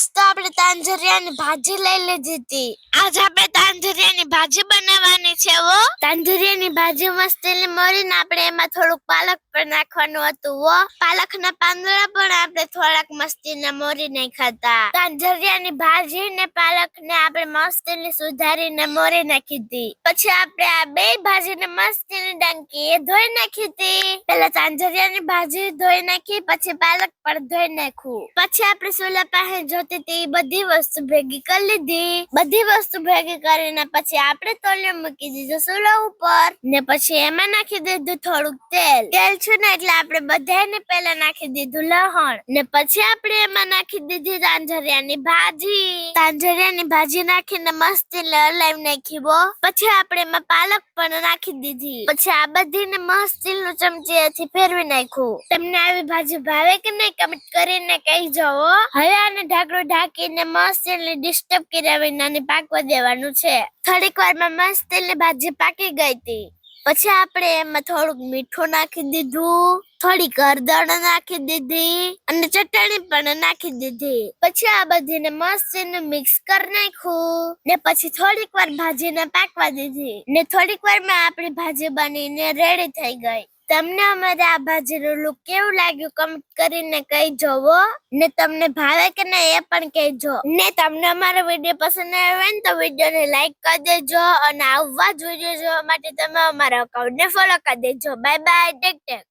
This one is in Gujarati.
આજ તો આપણે તાંજરિયાની ભાજી લઈ લીધી હતી. આજ આપણે તાંજરિયાની ભાજી બનાવવાની છે વો તાંજરિયાની બાજુમાં સ્ટીલ મરીને આપણે એમાં થોડુંક પાલક પણ નાખવાનું હતું વો પાલકના પાંદડા પણ આપણે થોડાક મસ્તીને મોરી નાખ્યા હતા તાંજરિયાની ભાજી ને પાલક ને આપણે મસ્તીને સુધારીને મોરી નાખી હતી પછી આપણે આ બે ભાજીને મસ્તીની ડંકી ધોઈ નાખી હતી પેલા તાંજરિયાની ભાજી ધોઈ નાખી, પછી પાલક પણ ધોઈ નાખ્યું પછી આપણે સોલા પાસે જોતી હતી બધી વસ્તુ ભેગી કરી લીધી. બધી વસ્તુ ભેગી કરીને પછી આપણે તોલ્યો મૂકી દીધો. સોલા ઉપર. ને પછી એમાં નાખી દીધું થોડુંક તેલ. તેલ છે ને એટલે આપણે બધાને પહેલા નાખી દીધું લહણ. ને પછી આપણે એમાં નાખી દીધી તાંજરિયાની ભાજી. તાંજરિયાની ભાજી નાખીને મસ્ત હલાવી નાખી પછી આપણે એમાં પાલક પણ નાખી દીધી. પછી આ બધીને મસ્તનું ચમચીથી ફેરવી નાખ્યું. તમને આવી ભાજી ભાવે કે નહીં કમેન્ટ કરીને કહી જવો હવે આને ઢાંકણું ઢાંકીને મસ્ત ડિસ્ટર્બ કર્યા વિનાની પાકવા દેવાનું છે. થોડીક વારમાં મસ્ત મસ્તીની ભાજી પાકી ગઈ હતી. પછી આપણે એમાં થોડુંક મીઠું નાખી દીધું, થોડીક હરદળ નાખી દીધી અને ચટણી પણ નાખી દીધી. પછી આ બધીને મસ્ત મિક્સ કરી નાખ્યું. ને પછી થોડીક વાર ભાજીને પાકવા દીધી. ને થોડીક વારમાં આપણી ભાજી બનીને રેડી થઈ ગઈ. તમને અમારે આ ભાજીનું લુક કેવું લાગ્યું? કમેન્ટ કરીને કહી જવો ને તમને ભાવે કે નહીં એ પણ કહેજો. ને તમને અમારો વીડિયો પસંદ આવ્યો ને તો વિડીયોને લાઈક કરી દેજો અને આવવા જ વીડિયો જોવા માટે તમે અમારા અકાઉન્ટને ફોલો કરી દેજો. Bye bye take tech